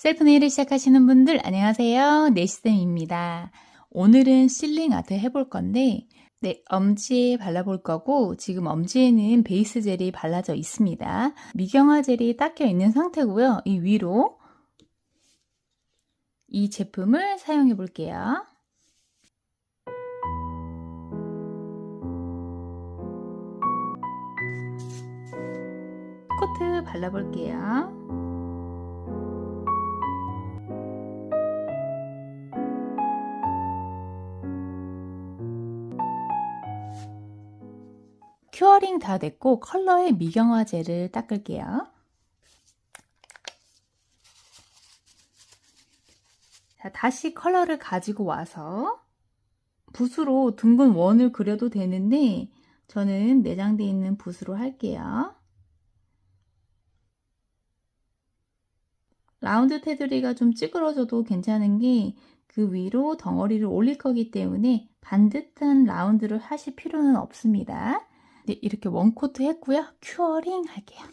셀프 네일을 시작하시는 분들 안녕하세요. 네시쌤입니다. 오늘은 실링 아트 해볼 건데 네, 엄지에 발라볼 거고 지금 엄지에는 베이스 젤이 발라져 있습니다. 미경화 젤이 닦여 있는 상태고요. 이 위로 이 제품을 사용해 볼게요. 코트 발라볼게요. 큐어링 다 됐고 컬러의 미경화 젤을 닦을게요. 자, 다시 컬러를 가지고 와서 붓으로 둥근 원을 그려도 되는데 저는 내장되어 있는 붓으로 할게요. 라운드 테두리가 좀 찌그러져도 괜찮은 게 그 위로 덩어리를 올릴 거기 때문에 반듯한 라운드를 하실 필요는 없습니다. 네, 이렇게 원코트 했고요. 큐어링 할게요.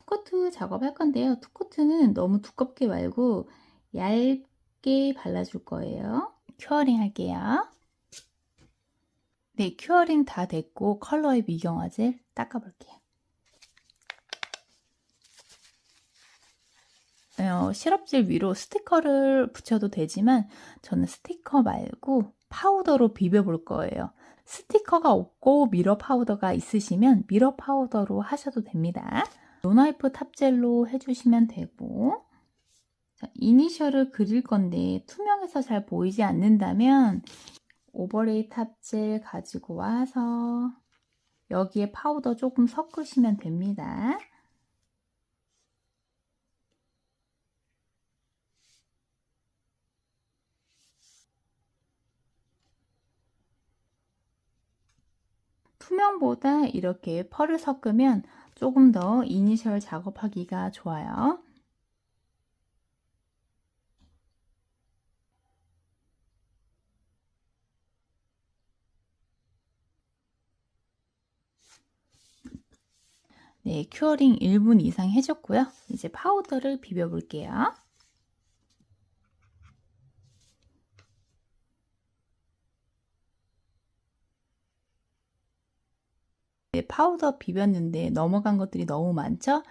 투코트 작업할 건데요. 투코트는 너무 두껍게 말고 얇게 발라줄 거예요. 큐어링 할게요. 네, 큐어링 다 됐고 컬러의 미경화 젤 닦아볼게요. 어, 시럽젤 위로 스티커를 붙여도 되지만 저는 스티커 말고 파우더로 비벼볼 거예요. 스티커가 없고 미러 파우더가 있으시면 미러 파우더로 하셔도 됩니다. 노나이프 탑젤로 해주시면 되고 자, 이니셜을 그릴 건데 투명해서 잘 보이지 않는다면 오버레이 탑젤 가지고 와서 여기에 파우더 조금 섞으시면 됩니다. 투명보다 이렇게 펄을 섞으면 조금 더 이니셜 작업하기가 좋아요. 네, 큐어링 1분 이상 해줬고요. 이제 파우더를 비벼볼게요. 파우더 비볐는데 넘어간 것들이 너무 많죠?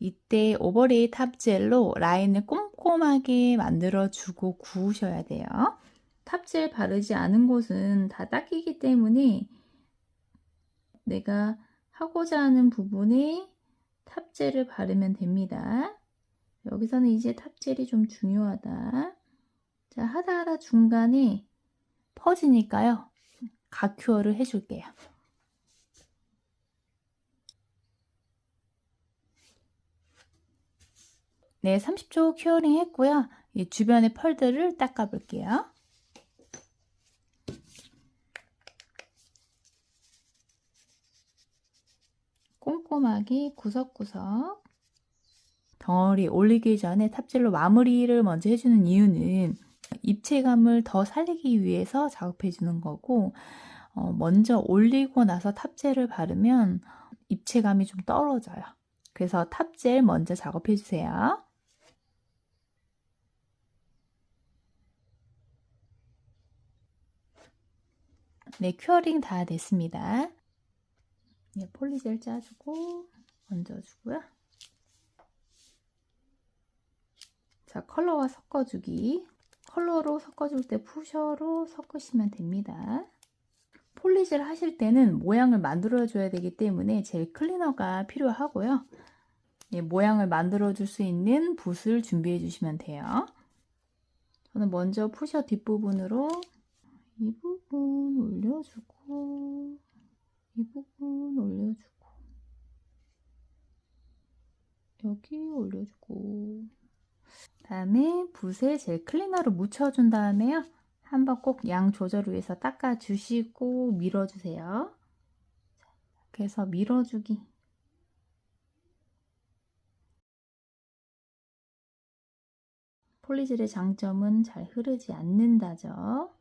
이때 오버레이 탑젤로 라인을 꼼꼼하게 만들어주고 구우셔야 돼요. 탑젤 바르지 않은 곳은 다 닦이기 때문에 내가 하고자 하는 부분에 탑젤을 바르면 됩니다. 여기서는 이제 탑젤이 좀 중요하다. 자, 하다 하다 중간에 퍼지니까요. 가큐어를 해줄게요. 네, 30초 큐어링 했고요. 이 주변의 펄들을 닦아 볼게요. 꼼꼼하게 구석구석 덩어리 올리기 전에 탑질로 마무리를 먼저 해주는 이유는 입체감을 더 살리기 위해서 작업해 주는 거고 어, 먼저 올리고 나서 탑젤을 바르면 입체감이 좀 떨어져요. 그래서 탑젤 먼저 작업해 주세요. 네, 큐어링 다 됐습니다. 네, 폴리젤 짜주고 얹어주고요. 자, 컬러와 섞어주기. 컬러로 섞어줄 때 푸셔로 섞으시면 됩니다. 폴리젤 하실 때는 모양을 만들어줘야 되기 때문에 젤 클리너가 필요하고요. 네, 모양을 만들어줄 수 있는 붓을 준비해 주시면 돼요. 저는 먼저 푸셔 뒷부분으로 이 부분 올려주고 이 부분 올려주고 여기 올려주고. 다음에 붓에 젤 클리너를 묻혀준 다음에요. 한번 꼭 양 조절을 위해서 닦아주시고 밀어주세요. 그래서 밀어주기. 폴리젤의 장점은 잘 흐르지 않는다죠.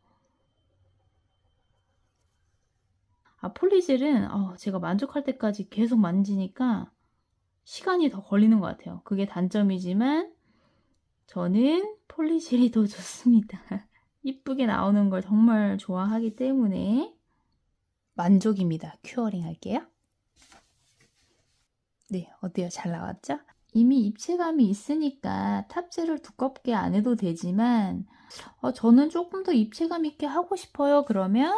아, 폴리젤은 어, 제가 만족할 때까지 계속 만지니까 시간이 더 걸리는 것 같아요. 그게 단점이지만 저는 폴리실이 더 좋습니다. 이쁘게 나오는 걸 정말 좋아하기 때문에 만족입니다. 큐어링 할게요. 네, 어때요? 잘 나왔죠? 이미 입체감이 있으니까 탑재를 두껍게 안 해도 되지만 어, 저는 조금 더 입체감 있게 하고 싶어요. 그러면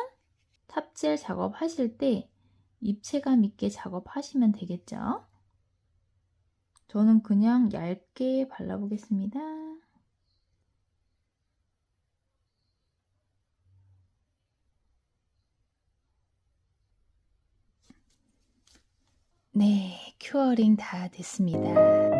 탑재 작업하실 때 입체감 있게 작업하시면 되겠죠? 저는 그냥 얇게 발라보겠습니다. 네, 큐어링 다 됐습니다.